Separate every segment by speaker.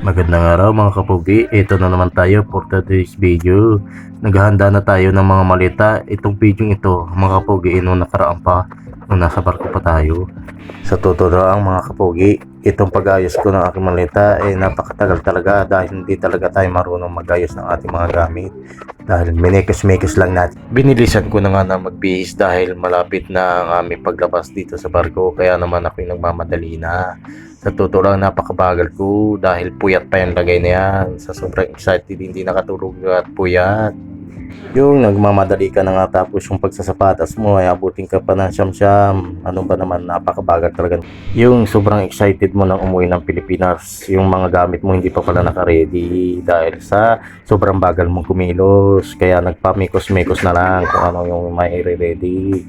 Speaker 1: Magandang araw mga kapugi, ito na naman tayo for today's video. Naghahanda na tayo ng mga malita. Itong video ito, mga kapugi, eh, nung nakaraan pa, nung nasa barko pa tayo. Sa totoo lang mga kapugi, itong pag-ayos ko ng aking malita ay napakatagal talaga dahil hindi talaga tayo marunong mag-ayos ng ating mga gamit. Dahil minekos-mekos lang natin. Binilisan ko na nga na magbihis dahil malapit na ang aming paglabas dito sa barko kaya naman ako'y nagmamadali na. Sa totoo lang napakabagal ko dahil puyat pa yung lagay na yan. Sa sobrang excited hindi nakatulog at puyat. Yung nagmamadali ka na nga tapos yung pagsasapatas mo ay abutin ka pa ng siyam-siyam. Ano ba naman napakabagal talaga. Yung sobrang excited mo nang umuwi ng Pilipinas. Yung mga gamit mo hindi pa pala naka-ready dahil sa sobrang bagal mong kumilos. Kaya nagpamikos-mikos na lang kung ano yung may ready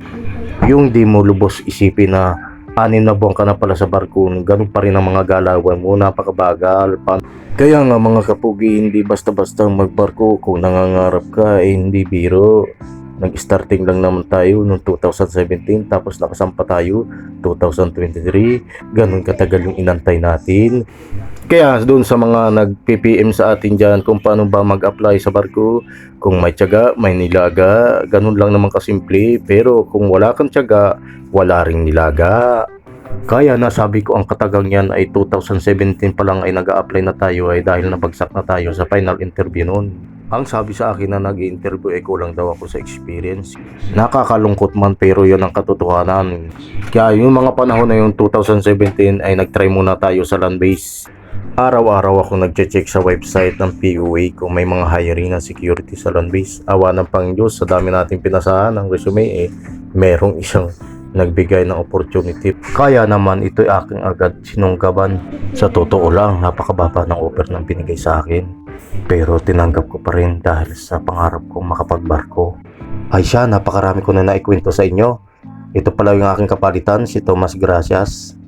Speaker 1: Yung di mo lubos isipin na anim na buwan ka na pala sa barko, ganun pa rin ang mga galawan mo, napakabagal. Pa- Kaya nga mga kapugi, hindi basta-basta magbarko. Kung nangangarap ka, eh, hindi biro. Nag-starting lang naman tayo noong 2017, tapos nakasampa tayo 2023. Ganun katagal yung inantay natin. Kaya doon sa mga nag-PPM sa atin dyan kung paano ba mag-apply sa barko, kung may tiyaga, may nilaga, ganun lang naman kasimple. Pero kung wala kang tiyaga, wala ring nilaga. Kaya nasabi ko ang katagang yan ay 2017 pa lang ay nag apply na tayo ay dahil nabagsak na tayo sa final interview noon. Ang sabi sa akin na nag interview ay kulang daw ako sa experience. Nakakalungkot man pero yun ang katotohanan. Kaya yung mga panahon na yung 2017 ay nagtry muna tayo sa land base. Araw-araw ako nagche-check sa website ng PUA kung may mga hiring na security sa land base. Awa ng Panginoon sa dami nating pinasahan ng resume eh, merong isang nagbigay ng opportunity. Kaya naman ito'y aking agad sinunggaban. Sa totoo lang, napakababa ng offer ng binigay sa akin. Pero tinanggap ko pa rin dahil sa pangarap kong makapagbarko. Ay siya, napakarami ko na naikwento sa inyo. Ito pala yung aking kapalitan, si Thomas Gracias.